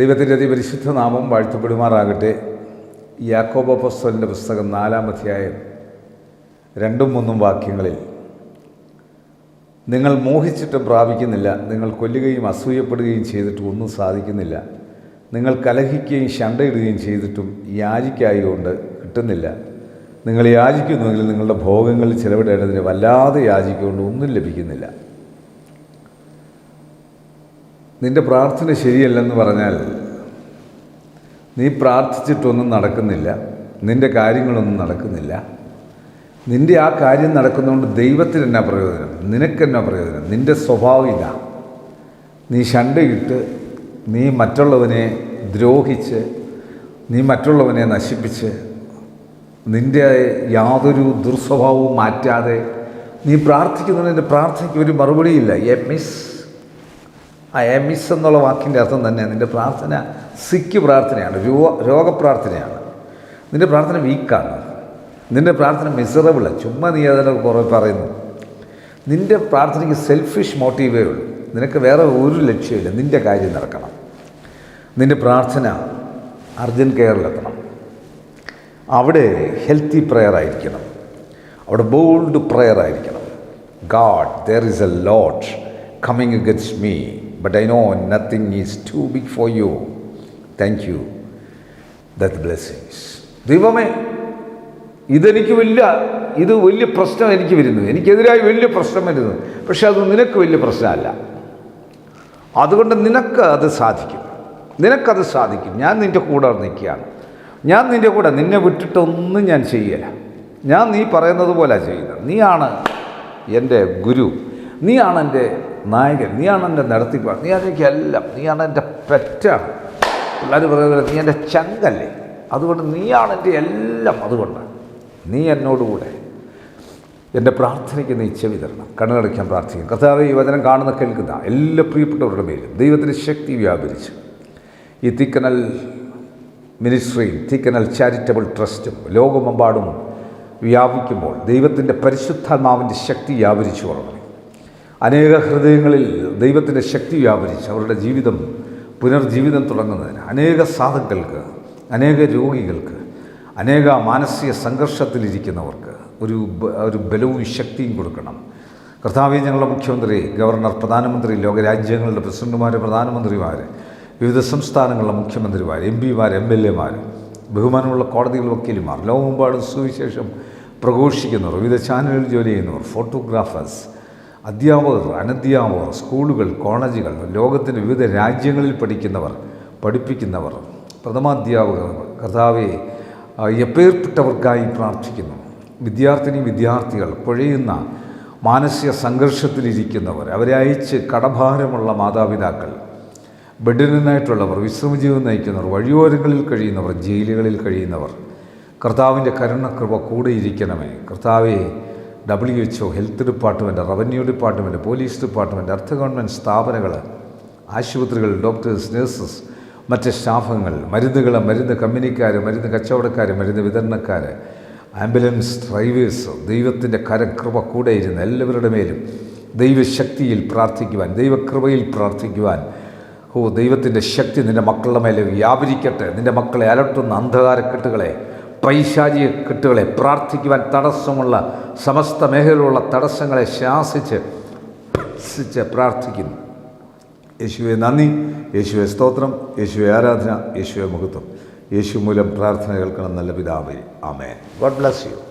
ദൈവത്തിന്റെ അതിപരിശുദ്ധ നാമം വാഴ്ത്തപ്പെടുമാറാകട്ടെ. യാക്കോബ പുസ്തകന്റെ പുസ്തകം നാലാം രണ്ടും മൂന്നും വാക്യങ്ങളിൽ നിങ്ങൾ മോഹിച്ചിട്ടും പ്രാപിക്കുന്നില്ല നിങ്ങൾ കൊല്ലുകയും അസൂയപ്പെടുകയും ചെയ്തിട്ടും ഒന്നും സാധിക്കുന്നില്ല നിങ്ങൾ കലഹിക്കുകയും ശണ്ടയിടുകയും ചെയ്തിട്ടും യാചിക്കായതുകൊണ്ട് കിട്ടുന്നില്ല. നിങ്ങൾ യാചിക്കുന്നുവെങ്കിൽ നിങ്ങളുടെ ഭോഗങ്ങളിൽ ചിലവിടേണ്ടതിന് വല്ലാതെ യാചിക്കുകൊണ്ട് ഒന്നും ലഭിക്കുന്നില്ല. നിന്റെ പ്രാർത്ഥന ശരിയല്ലെന്ന് പറഞ്ഞാൽ നീ പ്രാർത്ഥിച്ചിട്ടൊന്നും നടക്കുന്നില്ല നിന്റെ കാര്യങ്ങളൊന്നും നടക്കുന്നില്ല. നിന്റെ ആ കാര്യം നടക്കുന്നതുകൊണ്ട് ദൈവത്തിന് എന്നാ പ്രയോജനം? നിനക്കെന്നാ പ്രയോജനം? നിന്റെ സ്വഭാവം ഇതാ. നീ ശണ്ടയിട്ട് നീ മറ്റുള്ളവനെ ദ്രോഹിച്ച് നീ മറ്റുള്ളവനെ നശിപ്പിച്ച് നിന്റെ യാതൊരു ദുർസ്വഭാവവും മാറ്റാതെ നീ പ്രാർത്ഥിക്കുന്നതിന്റെ പ്രാർത്ഥനയ്ക്ക് ഒരു മറുപടിയില്ല. എ മിസ് ആ എമിസ് എന്നുള്ള വാക്കിന്റെ അർത്ഥം തന്നെ നിന്റെ പ്രാർത്ഥന സിക്ക് പ്രാർത്ഥനയാണ് രോ രോഗപ്രാർത്ഥനയാണ്. നിന്റെ പ്രാർത്ഥന വീക്കാണ്. നിന്റെ പ്രാർത്ഥന മിസറബിളാണ് ചുമ്മാ നീ അതിനെ കുറേ പറയുന്നു. നിന്റെ പ്രാർത്ഥനയ്ക്ക് സെൽഫിഷ് മോട്ടീവേ ഉള്ളൂ. നിനക്ക് വേറെ ഒരു ലക്ഷ്യമില്ല നിന്റെ കാര്യം നടക്കണം. നിന്റെ പ്രാർത്ഥന അർജന്റ് കെയറിലെത്തണം. അവിടെ ഹെൽത്തി പ്രെയർ ആയിരിക്കണം. അവിടെ ബോൾഡ് പ്രെയർ ആയിരിക്കണം. God there is a lot coming against me but I know nothing is too big for you thank you that blessings ദൈവമേ ഇതെനിക്ക് വലിയ ഇത് വലിയ പ്രശ്നം എനിക്ക് വരുന്നു. എനിക്കെതിരായി വലിയ പ്രശ്നം വരുന്നു. പക്ഷെ അത് നിനക്ക് വലിയ പ്രശ്നമല്ല. അതുകൊണ്ട് നിനക്ക് അത് സാധിക്കും. നിനക്കത് സാധിക്കും. ഞാൻ നിന്റെ കൂടെ നിൽക്കുകയാണ്. ഞാൻ നിന്റെ കൂടെ നിന്നെ വിട്ടിട്ടൊന്നും ഞാൻ ചെയ്യല. ഞാൻ നീ പറയുന്നത് പോലെ ചെയ്യുന്നത്. നീയാണ് എന്റെ ഗുരു. നീയാണ് എന്റെ നായകൻ നീയാണ് എന്റെ നടത്തിപ്പ്. നീ എനിക്ക് എല്ലാം നീയാണ് എന്റെ പെറ്റാണ് പിള്ളേർ പറയുന്നത് നീ എന്റെ ചങ്കല്ലേ. അതുകൊണ്ട് നീയാണ് എന്റെ എല്ലാം അതുകൊണ്ട്. നീ എന്നോടുകൂടെ. എന്റെ പ്രാർത്ഥനയ്ക്ക് നീ ചെവി തരണം. കണ്ണടയ്ക്കാൻ പ്രാർത്ഥിക്കും. കർത്താവ് ഈ വചനം കാണുന്ന കേൾക്കുന്ന എല്ലാ പ്രിയപ്പെട്ടവരുടെ മേലും ദൈവത്തിന്റെ ശക്തി വ്യാപരിച്ച്. ഈ തിക്കനൽ മിനിസ്ട്രിയും തിക്കനൽ ചാരിറ്റബിൾ ട്രസ്റ്റും ലോകമെമ്പാടും വ്യാപിക്കുമ്പോൾ ദൈവത്തിന്റെ പരിശുദ്ധാത്മാവിന്റെ ശക്തി വ്യാപരിച്ചു തുടങ്ങി അനേക ഹൃദയങ്ങളിൽ ദൈവത്തിന്റെ ശക്തി വ്യാപരിച്ച് അവരുടെ ജീവിതം പുനർജീവിതം തുടങ്ങുന്നതിന് അനേക സാധുക്കൾക്ക് അനേക രോഗികൾക്ക് അനേക മാനസിക സംഘർഷത്തിലിരിക്കുന്നവർക്ക് ഒരു ഒരു ബലവും ശക്തിയും കൊടുക്കണം. കർത്താവ് ഞങ്ങളുടെ മുഖ്യമന്ത്രി ഗവർണർ പ്രധാനമന്ത്രി ലോകരാജ്യങ്ങളുടെ പ്രസിഡന്റുമാർ പ്രധാനമന്ത്രിമാർ വിവിധ സംസ്ഥാനങ്ങളിലെ മുഖ്യമന്ത്രിമാർ എം പിമാർ എം എൽ എമാർ ബഹുമാനമുള്ള കോടതികൾ വക്കീലുമാർ ലോകമെമ്പാടും സുവിശേഷം പ്രഘോഷിക്കുന്നവർ വിവിധ ചാനലുകളിൽ ജോലി ചെയ്യുന്നവർ ഫോട്ടോഗ്രാഫേഴ്സ് അധ്യാപകർ അനധ്യാപകർ സ്കൂളുകൾ കോളേജുകൾ ലോകത്തിന്റെ വിവിധ രാജ്യങ്ങളിൽ പഠിക്കുന്നവർ പഠിപ്പിക്കുന്നവർ പ്രഥമാധ്യാപകർ ആ, എപ്പേർപ്പെട്ടവർക്കായി പ്രാർത്ഥിക്കുന്നു. വിദ്യാർത്ഥിനി വിദ്യാർത്ഥികൾ പുഴയുന്ന മാനസിക സംഘർഷത്തിലിരിക്കുന്നവർ അവരെ അയച്ച് കടഭാരമുള്ള മാതാപിതാക്കൾ ബെഡിനായിട്ടുള്ളവർ വിശ്രമജീവൻ നയിക്കുന്നവർ വഴിയോരങ്ങളിൽ കഴിയുന്നവർ ജയിലുകളിൽ കഴിയുന്നവർ കർത്താവിന്റെ കരുണക്കൃപ കൂടെ ഇരിക്കണമേ. കർത്താവെ W H O health department revenue department police department അർദ്ധ ഗവൺമെന്റ് സ്ഥാപനങ്ങൾ ആശുപത്രികൾ ഡോക്ടേഴ്സ് നഴ്സസ് മറ്റ് സ്റ്റാഫുകൾ മരുന്നുകൾ മരുന്ന് കമ്പനിക്കാർ മരുന്ന് കച്ചവടക്കാർ മരുന്ന് വിതരണക്കാർ ആംബുലൻസ് ഡ്രൈവേഴ്സ് ദൈവത്തിന്റെ കരകൃപ കൂടെ ഇരുന്ന് എല്ലാവരുടെ മേലും ദൈവശക്തിയിൽ പ്രാർത്ഥിക്കുവാൻ ദൈവകൃപയിൽ പ്രാർത്ഥിക്കുവാൻ. ഓ ദൈവത്തിന്റെ ശക്തി നിന്റെ മക്കളുടെ മേലെ വ്യാപരിക്കട്ടെ. നിന്റെ മക്കളെ അലട്ടുന്ന അന്ധകാരക്കെട്ടുകളെ പൈശാചിക കെട്ടുകളെ പ്രാർത്ഥിക്കുവാൻ തടസ്സമുള്ള സമസ്ത മേഖലയിലുള്ള തടസ്സങ്ങളെ ശാസിച്ച് ഭത്സിച്ച് പ്രാർത്ഥിക്കുന്നു. യേശുവെ നന്ദി. യേശുവെ സ്തോത്രം. യേശുവെ ആരാധന. യേശുവെ മുഹത്വം. യേശു മൂലം പ്രാർത്ഥന കേൾക്കണം നല്ല പിതാവേ. ആമേ ഗോഡ് ബ്ലസ് യു.